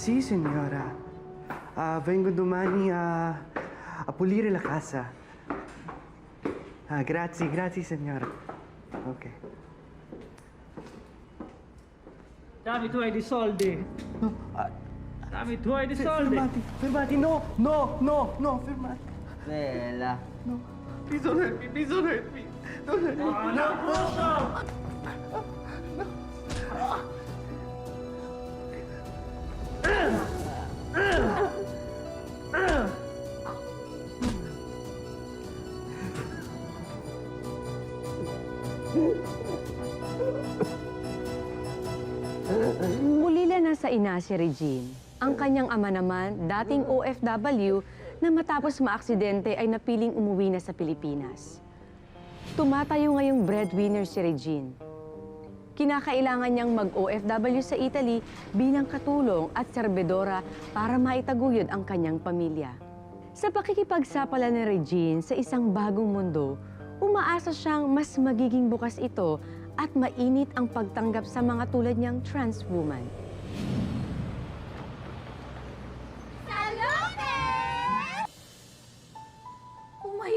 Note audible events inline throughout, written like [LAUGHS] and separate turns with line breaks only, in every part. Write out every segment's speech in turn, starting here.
Sì, signora. Ah, vengo domani a, a pulire la casa. Ah, grazie, grazie, signora. Ok.
Dammi i tuoi di soldi.
No, ah,
Dammi i tuoi di
fe-
soldi.
fermati, fermati, no, no, no, no, fermati.
Bella.
No, hurt me. Don't hurt me.
Oh, no,
ina si Regine. Ang kanyang ama naman, dating OFW, na matapos maaksidente ay napiling umuwi na sa Pilipinas. Tumatayo ngayong breadwinner si Regine. Kinakailangan niyang mag-OFW sa Italy bilang katulong at serbedora para maitaguyod ang kanyang pamilya. Sa pakikipagsapala ni Regine sa isang bagong mundo, umaasa siyang mas magiging bukas ito at mainit ang pagtanggap sa mga tulad niyang trans woman.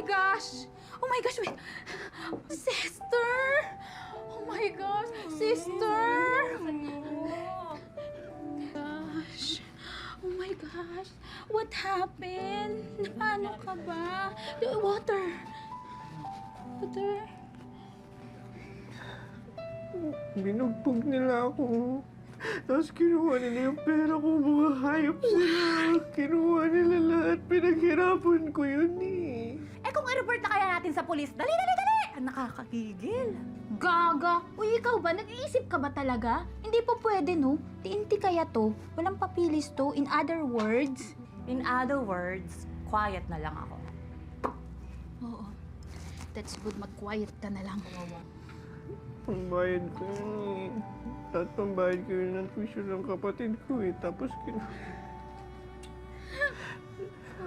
Gosh! Oh my gosh, wait! Sister! Oh my gosh! Sister! Gosh! Oh my gosh! What happened? Paano ka ba? Water! Water!
Binugbog nila ako. Tapos kinuha nila yung pera ko, mga hayop sila. Kinuha nila lahat, pinaghirapan ko yun eh.
Kung i-report na kaya natin sa polis, dali, dali, dali! Ang nakakagigil. Gaga! Uy, ikaw ba? Nag-iisip ka ba talaga? Hindi po pwede, no? Tinti kaya to. Walang papilis to. In other words...
In other words, quiet na lang ako.
Oo. That's good. Mag-quiet ka na lang.
Pambayad ko yun eh. At pambayad ko yun ng tuition ng kapatid ko eh. Tapos kin...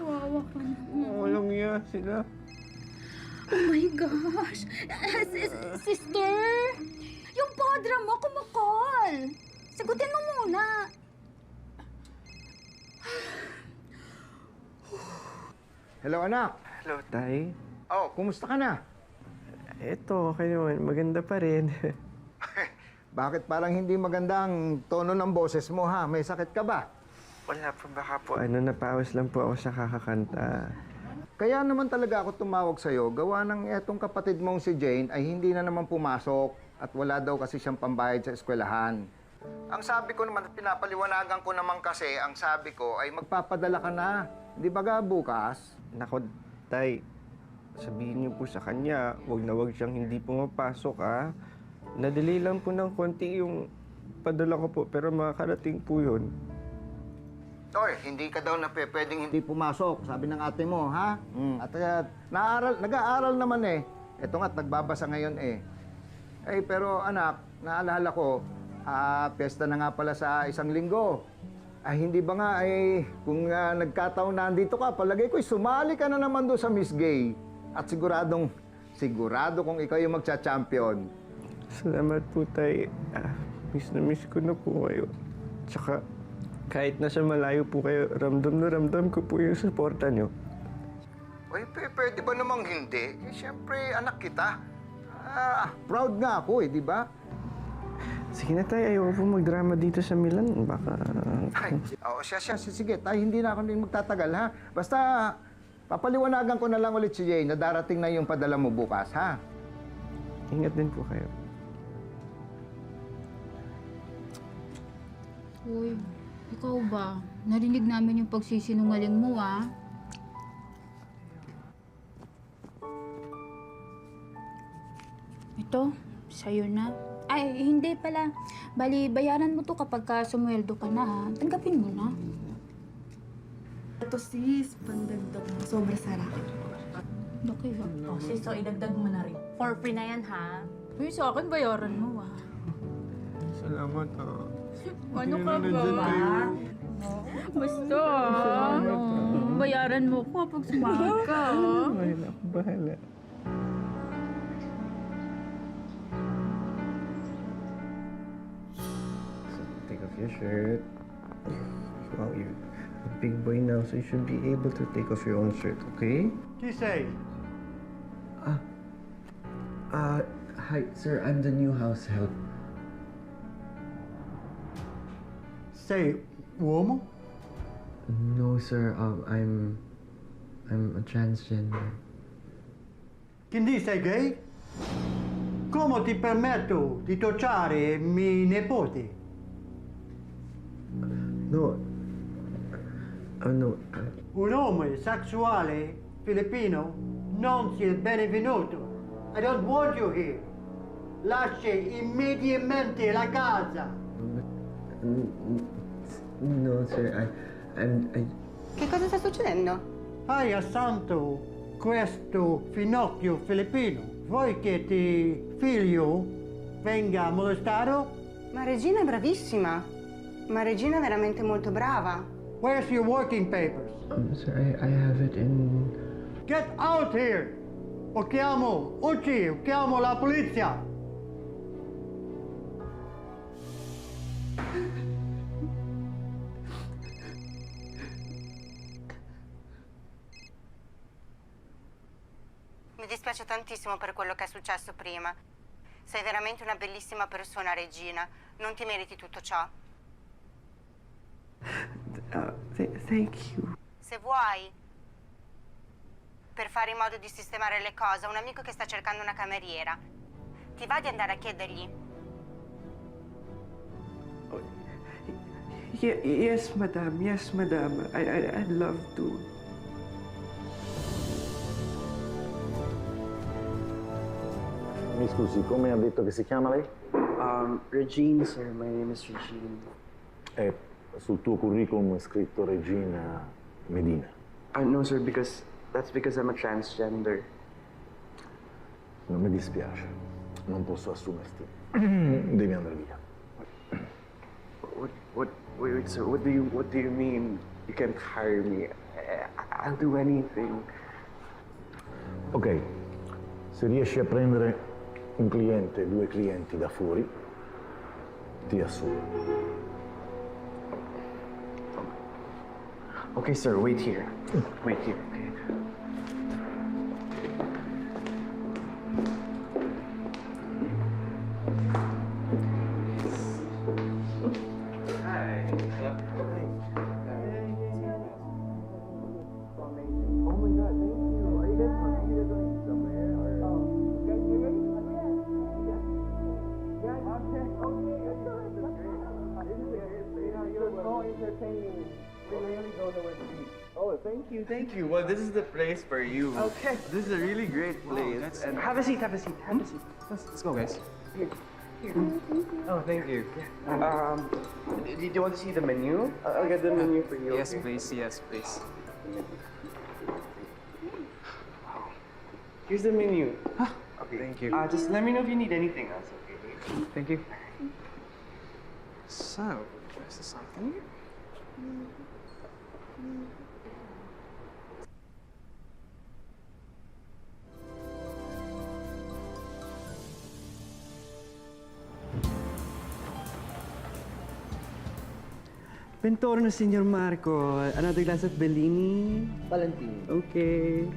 Kawawa ka na.
Walang iya sila.
Oh my gosh! Sis- sister! Yung podra mo, kumukol! Sagutin mo muna.
Hello, anak.
Hello, Tay.
Oh, kumusta ka na?
Eto, okay naman. Maganda pa rin. [LAUGHS] [LAUGHS]
Bakit parang hindi maganda ang tono ng boses mo, ha? May sakit ka ba?
Wala po, baka po. Ano, napawas lang po ako sa kakakanta.
Kaya naman talaga ako tumawag sa'yo, gawa ng etong kapatid mong si Jane ay hindi na naman pumasok at wala daw kasi siyang pambayad sa eskwelahan. Ang sabi ko naman at pinapaliwanagan ko naman kasi, ang sabi ko ay magpapadala ka na. Di ba ga bukas?
Nako, Tay. Sabihin niyo po sa kanya, wag na wag siyang hindi pumapasok, ha? Nadali lang po ng konti yung padala ko po, pero makakarating po yun.
Oy, hindi ka daw na pe- pwedeng hindi pumasok, sabi ng ate mo, ha? Mm, at uh, naaral, nag-aaral naman eh. Ito nga't nagbabasa ngayon eh. Eh, pero anak, naalala ko, ah, piyesta na nga pala sa isang linggo. Ay, hindi ba nga, ay, kung ah, nagkataon na andito ka, palagay ko, sumali ka na naman doon sa Miss Gay. At siguradong, sigurado kung ikaw yung magcha-champion.
Salamat po, Tay. Ah, miss na miss ko na po kayo. Tsaka, kahit nasa malayo po kayo, ramdam na ramdam ko po yung suporta niyo.
Uy, p- pwede ba namang hindi? Eh, siyempre, anak kita. Ah, proud nga ako eh, di ba?
Sige na, Tay. Ayoko po magdrama dito sa Milan. Baka...
Ay, oo, siya, siya, siya, sige, tayo hindi na ako din magtatagal, ha? Basta, papaliwanagan ko na lang ulit si Jay na darating na yung padala mo bukas, ha?
Ingat din po kayo.
Uy, ikaw ba? Narinig namin yung pagsisinungaling mo, ah. Ito, sa'yo na. Ay, hindi pala. Bali, bayaran mo to kapag ka sumweldo ka na, ha? Tanggapin mo na.
Ito sis, pandagdag mo. Sobra sarap.
Okay ba?
Oh, sis, so idagdag mo na rin. For free na yan, ha?
Uy, sa akin bayaran mo, ah.
Salamat, ah.
Ano ka ba? Basta, ah. Bayaran mo ko kapag sumahod ka, ah.
Bahala bahala. So, take off your shirt. Well, you're a big boy now, so you should be able to take off your own shirt, okay?
Chi sei?
Uh, hi, sir. I'm the new house help.
Sei uomo?
No, sir. Um, I'm, I'm a transgender.
Quindi sei gay? Come ti permetto di toccare i miei nipoti?
No. Oh no.
Un omosessuale filippino non sia benvenuto. I don't want you here. Lasci immediatamente la casa.
n- n- no, sir. I, I'm. I,
Che cosa sta succedendo?
Hai assanto questo finocchio filippino. Vuoi che ti figlio venga molestato?
Ma Regina è bravissima. Ma Regina è veramente molto brava.
Where's your working papers?
um, sir, I, I have it in.
Get out here! O chiamo Ucci, o chiamo la polizia!
Tantissimo per quello che è successo prima. Sei veramente una bellissima persona, Regina. Non ti meriti tutto ciò.
Uh, th- thank you.
Se vuoi, per fare in modo di sistemare le cose, un amico che sta cercando una cameriera. Ti va di andare a chiedergli?
Ye- yes, madam. Yes, madam. I, I, I'd love to.
Mi scusi, come ha detto che si chiama lei?
Um, Regine, sir. My name is Regine.
Eh, sul tuo curriculum è scritto Regina Medina.
Uh, no, sir, because that's because I'm a transgender.
Non mi dispiace, non posso assumerti. [CLEARS THROAT] Devi andare via.
What? What? Wait, wait, sir. What do you? What do you mean? You can't hire me? I, I'll do anything.
Ok, se riesci a prendere un cliente, due clienti da fuori, ti assumo.
Okay, sir. Wait here. Wait here. Okay. This is the place for you. Okay. This is a really great place. and have a seat, have a seat, have a seat. Let's, let's go, guys. Here. Here. Oh, thank you. Um, do you want to see the menu? I'll I'll get the menu for you.
Yes,
okay?
please. Yes, please.
Here's the menu. Okay. Thank you. Uh, just let me know if you need anything else, okay? Thank you.
So, is this something?
Bentorno, Signor Marco. Another glass of Bellini?
Valentino.
Okay.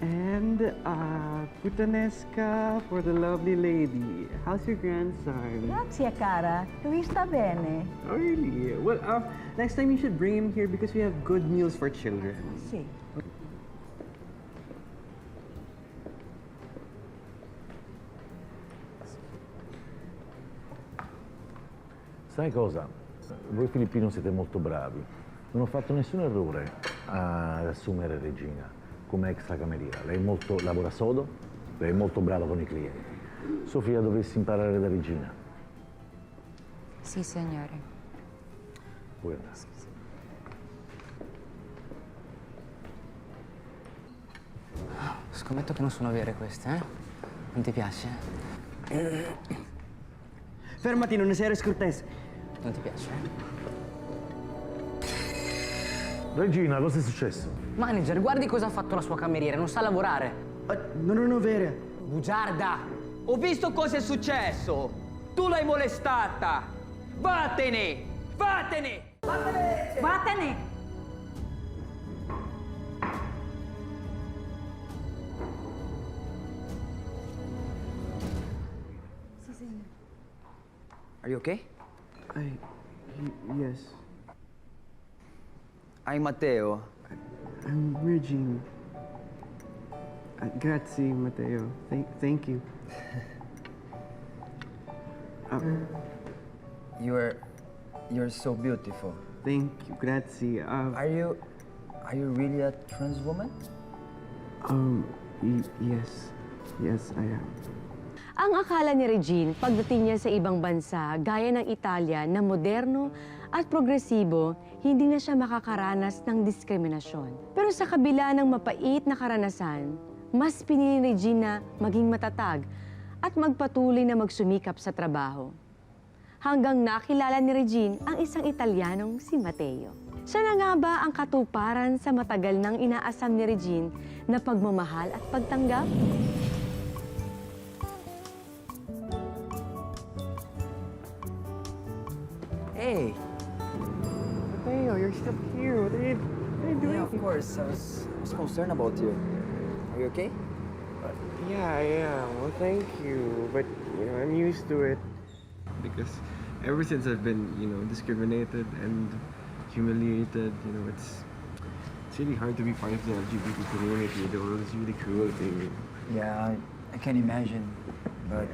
And uh, puttanesca for the lovely lady. How's your grandson?
Grazie cara, lui sta bene.
Oh, really? Well, uh, next time you should bring him here because we have good meals for children.
Sì.
Sai cosa? Voi filippini siete molto bravi. Non ho fatto nessun errore ad assumere Regina come extra cameriera. Lei è molto, lavora sodo, lei è molto brava con i clienti. Sofia, dovresti imparare da Regina.
Sì, signore.
Puoi andare.
Scommetto che non sono vere queste, eh? Non ti piace?
Fermati, non essere scortese.
Non ti piace?
Regina, cosa è successo?
Manager, guardi cosa ha fatto la sua cameriera, non sa lavorare.
non, non è vero.
Bugiarda! Ho visto cosa è successo! Tu l'hai molestata!
Vattene! Vattene!
Vattene!
Are you okay?
I. yes.
I'm Matteo.
I'm Regine. Uh, grazie, Matteo. Thank, thank you. Uh, [LAUGHS]
You're... You're so beautiful.
thank you, grazie. Uh,
Are you... Are you really a trans woman?
um, yes. Yes, I am.
Ang akala ni Regine pagdating niya sa ibang bansa, gaya ng Italia na moderno at progresibo, hindi na siya makakaranas ng diskriminasyon. Pero sa kabila ng mapait na karanasan, mas pinili ni Regine na maging matatag at magpatuloy na magsumikap sa trabaho. Hanggang nakilala ni Regine ang isang Italianong si Matteo. Siya na nga ba ang katuparan sa matagal nang inaasam ni Regine na pagmamahal at pagtanggap?
Hey!
Matteo, you're still here. What are you, what are you doing?
Yeah, of course. I was, I was concerned about you. Are you okay?
Yeah, I am. Well, thank you. But, you know, I'm used to it. Because ever since I've been, you know, discriminated and humiliated, you know, it's it's really hard to be part of the LGBT community. The world is really cruel to me.
Yeah, I, I can imagine. But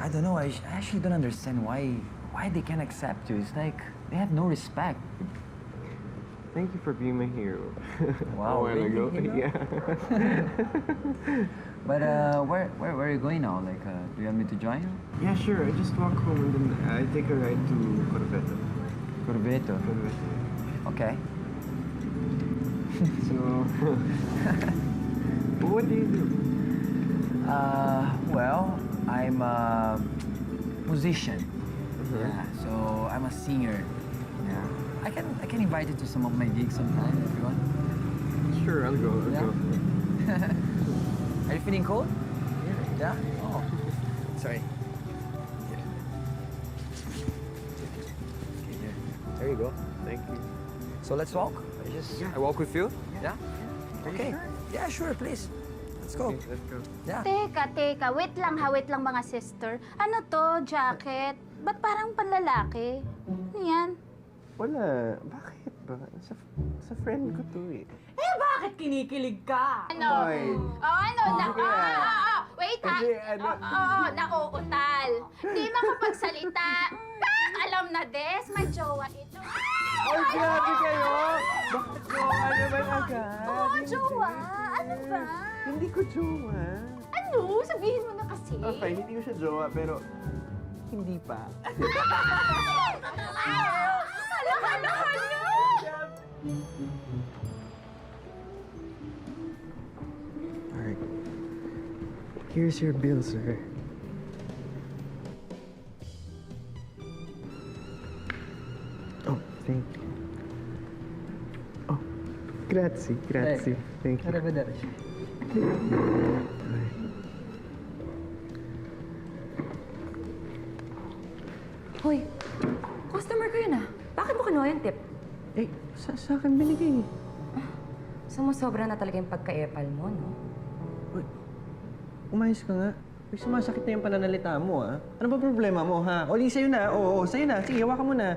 I don't know. I, I actually don't understand why why they can't accept you. It's like they have no respect.
Thank you for being my hero.
Wow, [LAUGHS]
A ago.
Hero?
Yeah. [LAUGHS]
But uh, where, where where are you going now? Like, uh, do you want me to join you?
yeah, sure. I just walk home and then I take a ride to Corvetto.
Corvetto.
Corvetto.
Okay.
So, [LAUGHS] what do you do?
Uh, well, I'm a musician.
Uh-huh.
Yeah, so I'm a singer. Yeah. I can I can invite you to some of my gigs sometime if you want.
Sure, I'll go. I'll
Yeah?
go. [LAUGHS]
Are you feeling cold? Yeah. Oh. Sorry. Okay, here. There you go.
Thank you.
So let's walk. I just I walk with you. Yeah. Okay. Yeah, sure. Please. Let's go.
Okay, let's go.
Yeah.
Teka, teka. Wait lang ha, wait lang mga sister. Ano to, jacket? Ba't parang panlalaki? Ano yan?
Wala. Bakit ba? Sa, sa friend ko to eh.
Eh, bakit kinikilig ka?
Ano?
Hoy.
Oh, ano? Na,
Sige.
oh, oh, oh, wait ha.
Kasi ano-
Oo, oh, oh, nauutal. Di makapagsalita. Ah, alam na, Des. May jowa ito. Ah!
Ay, grabe kayo! Bakit jowa naman agad?
Oo,
Hindi.
jowa. Ano ba?
Hindi ko jowa.
Ano? Sabihin mo na kasi.
Okay, hindi ko siya jowa, pero hindi pa.
Hala, hala, hala!
Alright. Here's your bill, sir. Oh, thank you. Oh, grazie, grazie. Thank you.
Arrivederci.
Hoy, customer ko yun ah. Bakit mo kinuha yung tip?
Eh, sa, sa akin binigay.
Sumusobra na talaga yung pagka-epal mo, no?
Umayos ka nga. Uy, sumasakit na yung pananalita mo, ah. Ano ba problema mo, ha? O, sa'yo na. Oo, oo, sa'yo na. Sige, hawakan mo na.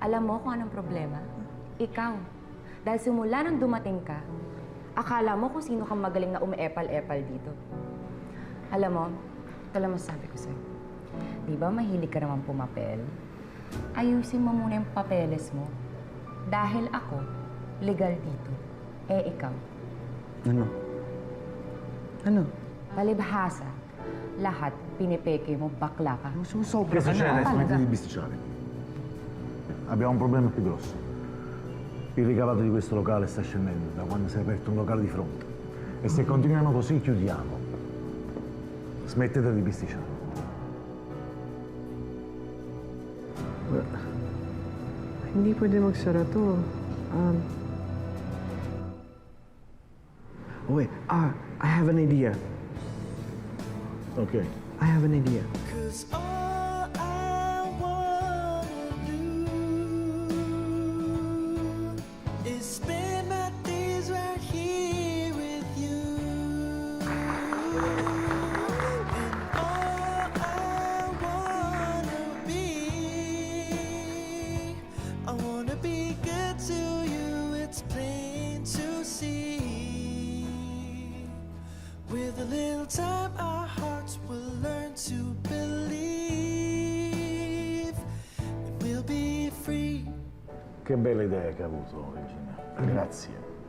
Alam mo kung anong problema? Ikaw. Dahil simula nang dumating ka, akala mo kung sino kang magaling na umeepal-epal dito. Alam mo, ito lang masasabi ko sa'yo. Di ba mahilig ka naman pumapel? Ayusin mo muna yung papeles mo. Dahil ako, legal dito. Eh, ikaw.
Ano? Ano?
Palibhasa. Lahat pinipeke mo, bakla ka.
Sumusobra ka na.
scena è di bisticciare. Abbiamo un problema più grosso. Il ricavato di questo locale sta scendendo da quando si è aperto un locale di fronte. E se continuiamo così chiudiamo. Smettete di bisticciare.
Hindi pwede magsara to. Um... Oh, wait. Ah, I have an idea.
Ok.
I have an idea.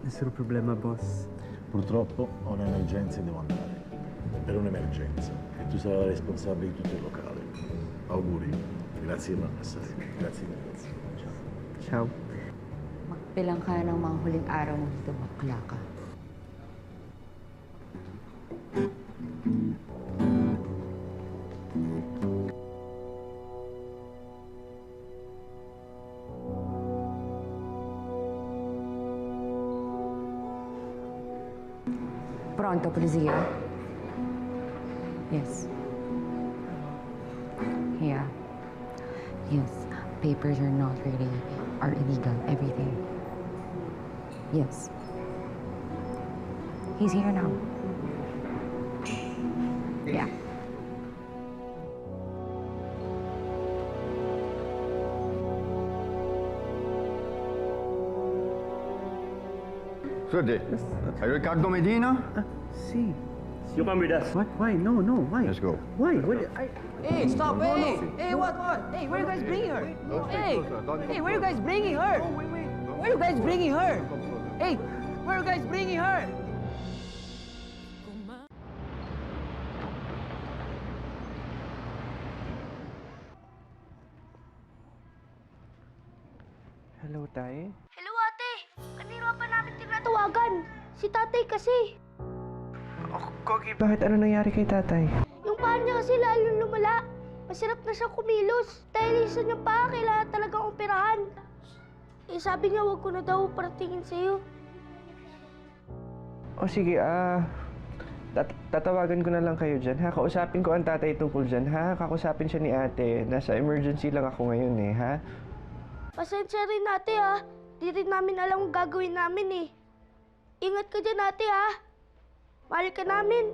Nessun problema, boss.
Purtroppo ho un'emergenza e devo andare. Per un'emergenza. E tu sarai la responsabile di tutto il locale. Auguri. Grazie, Mama Sai. Grazie, grazie.
Ciao.
Magbilang ka ng mga huling araw mo dito, bakla ka. Pronto, polizia? Yes. Yeah. Yes. Papers are not really, are illegal, everything. Yes. He's here now.
Sudi, are you Ricardo Medina?
See.
You come with us.
What? Why? No, no. Why?
Let's go.
Why? What? I...
Hey, stop! Hey! Hey, what? What? Hey, where are you guys bringing her? Hey! Hey, where are you guys bringing her? Oh, where are you guys bringing her? Hey, where are you guys bringing her?
Hello, Tay.
Si tatay kasi.
Oh, Kogi, bakit ano nangyari kay tatay?
Yung paa niya kasi lalo lumala. Masirap na siyang kumilos. Dahil isa niyang paa kailangan talagang operahan. Eh sabi niya wag ko na daw paratingin sa'yo.
O sige, ah... tat- tatawagan ko na lang kayo dyan, ha? Kausapin ko ang tatay tungkol dyan, ha? Kakusapin siya ni ate. Nasa emergency lang ako ngayon, eh, ha?
Pasensya rin ate ha. Di rin namin alam ang gagawin namin eh. Ingat ka dyan ate ha. Mahal ka namin.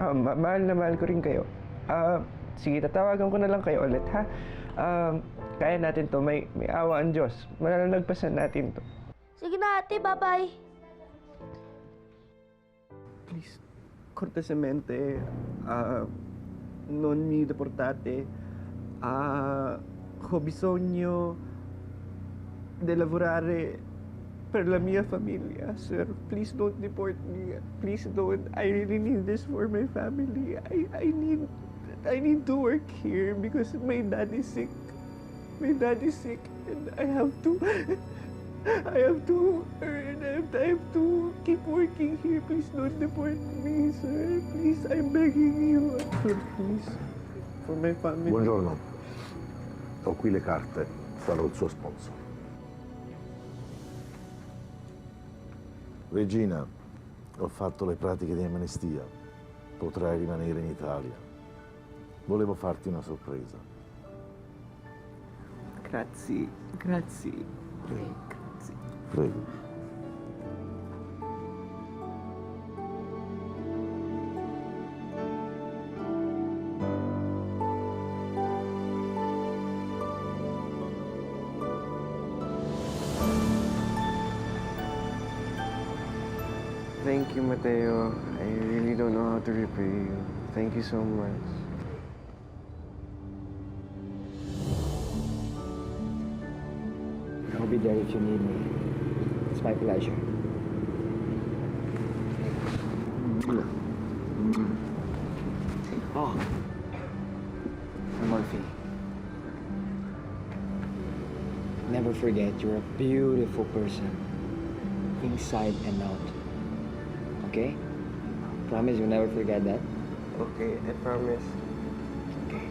Ah, ma- mahal na mahal ko rin kayo. Ah, sige, tatawagan ko na lang kayo ulit, ha? Ah, kaya natin to. May, may awa ang Diyos. Malalagpasan natin to.
Sige na ate, bye-bye.
Please, cortesemente, ah, non mi deportate. Ah, ho bisogno di lavorare per la mia famiglia, sir. Please don't deport me. Please don't. I really need this for my family. I, I need, I need to work here because my dad is sick. My dad is sick and I have to, [LAUGHS] I have to earn. I have, I have to keep working here. Please don't deport me, sir. Please, I'm begging you. Sir, please. For my family.
Buongiorno. Ho qui le carte. Sarò il suo sponsor. Regina, ho fatto le pratiche di amnestia. Potrai rimanere in Italia. Volevo farti una sorpresa.
Grazie, grazie. Grazie.
Prego.
Really don't know how to repay you. Thank you so much.
I'll be there if you need me. It's my pleasure. Oh, Murphy. Never forget, you're a beautiful person, inside and out. Okay? Promise you'll never forget that.
Okay, I promise.
Okay.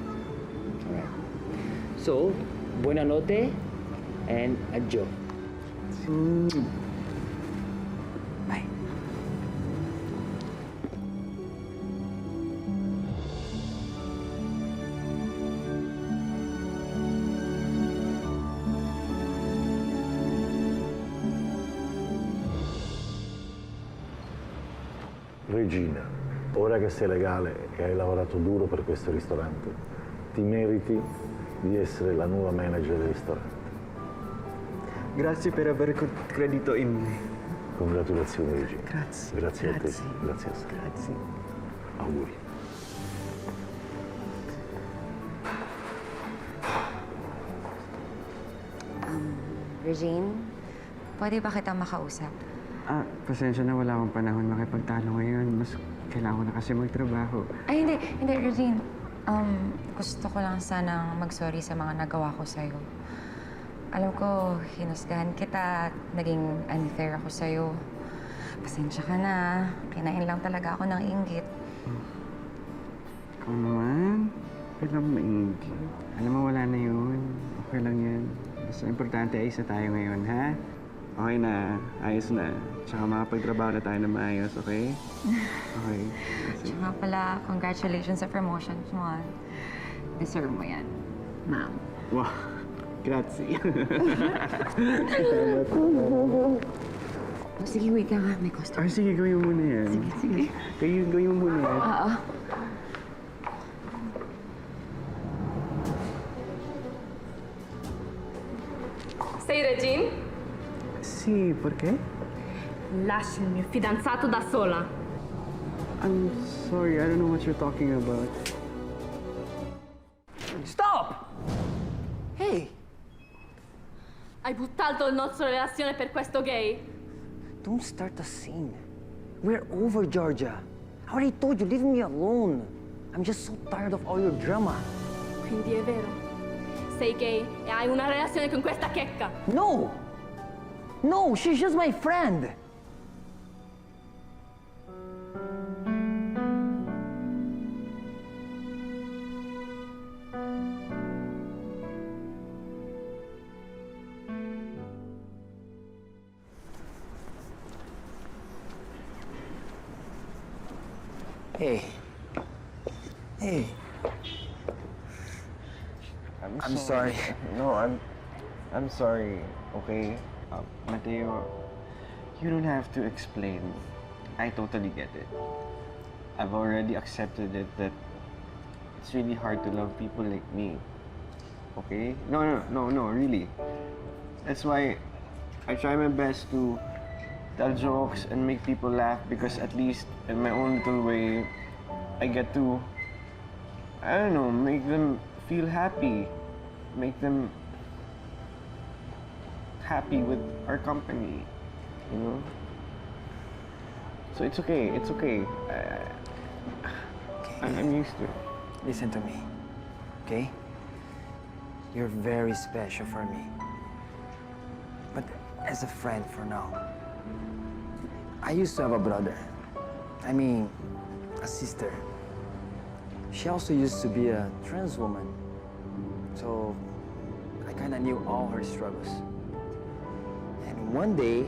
Alright. So, buena notte and adjo. Bye. Mm.
Regina, ora che sei legale e hai lavorato duro per questo ristorante, ti meriti di essere la nuova manager del ristorante.
Grazie per aver credito in me.
Congratulazioni Regina.
Grazie.
Grazie a te.
Grazie.
Grazie a te.
Grazie.
Auguri.
Regine, pwede ba kita makausap?
Ah, pasensya na wala akong panahon makipagtalo ngayon. Mas kailangan ko na kasi magtrabaho.
Ay, hindi. Hindi, Regine. Um, gusto ko lang sanang mag-sorry sa mga nagawa ko sa'yo. Alam ko, hinusgahan kita at naging unfair ako sa'yo. Pasensya ka na. Kinain lang talaga ako ng inggit.
Ikaw naman, kailan maigi. Alam mo, wala na yun. Okay lang yan. Basta importante ay isa tayo ngayon, ha? Okay na, ayos na. Tsaka makapagtrabaho na tayo na maayos, okay? [LAUGHS] Okay.
Tsaka pala, congratulations sa promotion mo. ah. Deserve mo yan, ma'am.
Wow, grazie. [LAUGHS]
Oh, sige, wait lang ha. May customer.
Ay, sige, gawin mo muna yan.
Sige, sige.
Gawin, gawin mo muna yan.
Oo.
Sei Regine?
Sì, perché?
Lasci il mio fidanzato da sola.
I'm sorry, I don't know what you're talking about.
Stop! Hey,
Hai buttato la nostra relazione per questo gay?
don't start a scene. We're over, Georgia. I already told you, leave me alone. I'm just so tired of all your drama.
Quindi è vero. Sei gay e hai una relazione con questa checca.
No! No, she's just my friend. Hey. Hey. I'm sorry.
No, I'm, I'm sorry. Okay, uh, Mateo, you don't have to explain. I totally get it. I've already accepted it that it's really hard to love people like me. Okay? No, no, no, no, really. That's why I try my best to tell jokes and make people laugh because at least in my own little way, I get to, I don't know, make them feel happy. Make them happy with our company, you know? So it's okay, it's okay. I, I'm, I'm used to it.
Listen to me, okay? You're very special for me. But as a friend for now. I used to have a brother. I mean, a sister. She also used to be a trans woman. So I kind of knew all her struggles. One day,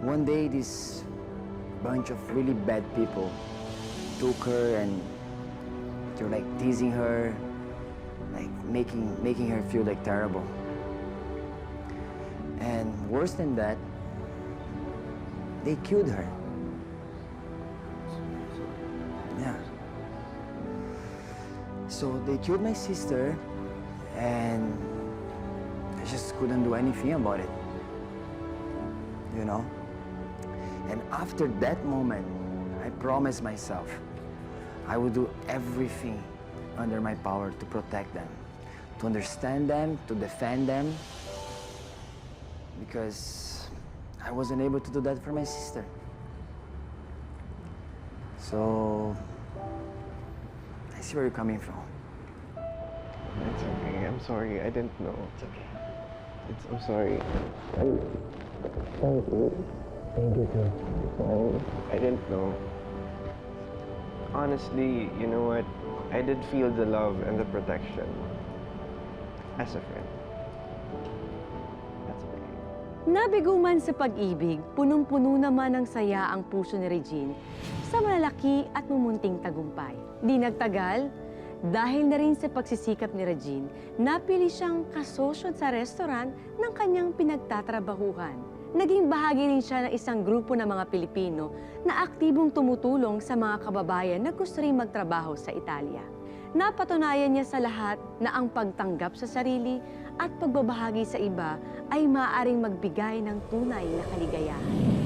one day, this bunch of really bad people took her and they were like teasing her, like making making her feel like terrible. And worse than that, they killed her. Yeah. So they killed my sister, and couldn't do anything about it. You know? And after that moment, I promised myself I would do everything under my power to protect them, to understand them, to defend them, because I wasn't able to do that for my sister. So, I see where you're coming from.
It's okay. I'm sorry. I didn't know. It's okay. It's, I'm sorry. I, thank you. Thank you too. I, I didn't know. Honestly, you know what? I did feel the love and the protection as a friend. That's okay.
Nabigo man sa pag-ibig, punong-puno naman ng saya ang puso ni Regine sa malalaki at mumunting tagumpay. Di nagtagal, dahil na rin sa pagsisikap ni Regine, napili siyang kasosyo sa restaurant ng kanyang pinagtatrabahuhan. Naging bahagi rin siya ng isang grupo ng mga Pilipino na aktibong tumutulong sa mga kababayan na gusto rin magtrabaho sa Italia. Napatunayan niya sa lahat na ang pagtanggap sa sarili at pagbabahagi sa iba ay maaaring magbigay ng tunay na kaligayahan.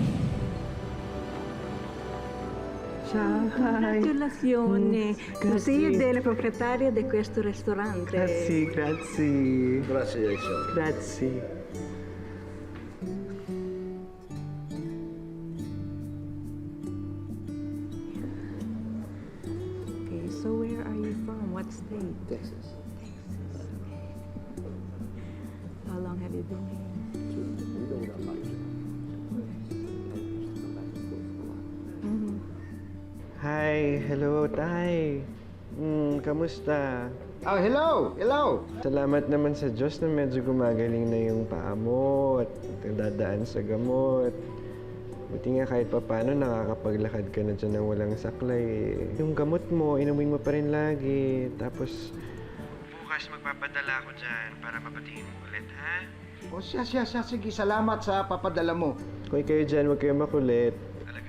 Congratulazioni.
Grazie.
Così della proprietaria di questo ristorante.
Grazie, grazie.
Grazie,
Grazie. Kamusta?
Oh, hello! Hello!
Salamat naman sa Diyos na medyo gumagaling na yung paa mo at dadaan sa gamot. Buti nga kahit papano nakakapaglakad ka na dyan ng walang saklay. Yung gamot mo, inumin mo pa rin lagi. Tapos, bukas magpapadala ako dyan para mapatingin mo ulit, ha?
O siya, siya, siya. Sige, salamat sa papadala mo.
Kung kayo dyan, huwag kayo makulit.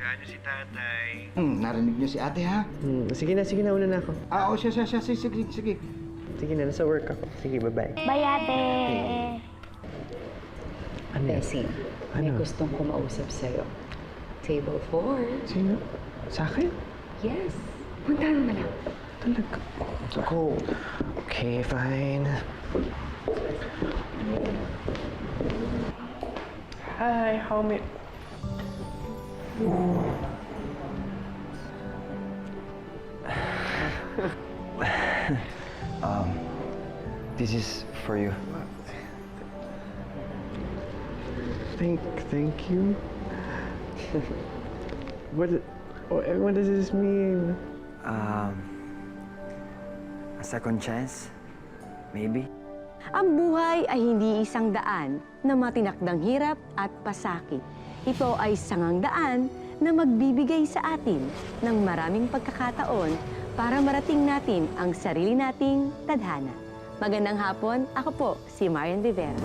Alagaan niyo si tatay.
Hmm, narinig niyo si ate, ha?
Hmm, sige na, sige na, una na ako.
Ah, o siya, siya, siya. Sige, sige, sige.
Sige na, nasa work ako. Sige, bye-bye.
Bye, ate!
Ano?
Bessie, may
Ano?
gustong kumausap sa'yo. Table 4.
Sino? Sa akin?
Yes. Puntahan mo na lang.
Talaga. Ako. Okay, fine. Hi, how may... [SIGHS]
Um, this is for you.
Thank, thank you. what, what, what does this mean?
Um, a second chance? Maybe?
Ang buhay ay hindi isang daan na matinakdang hirap at pasakit. Ito ay sangang daan na magbibigay sa atin ng maraming pagkakataon para marating natin ang sarili nating tadhana. Magandang hapon, ako po si Marian Rivera.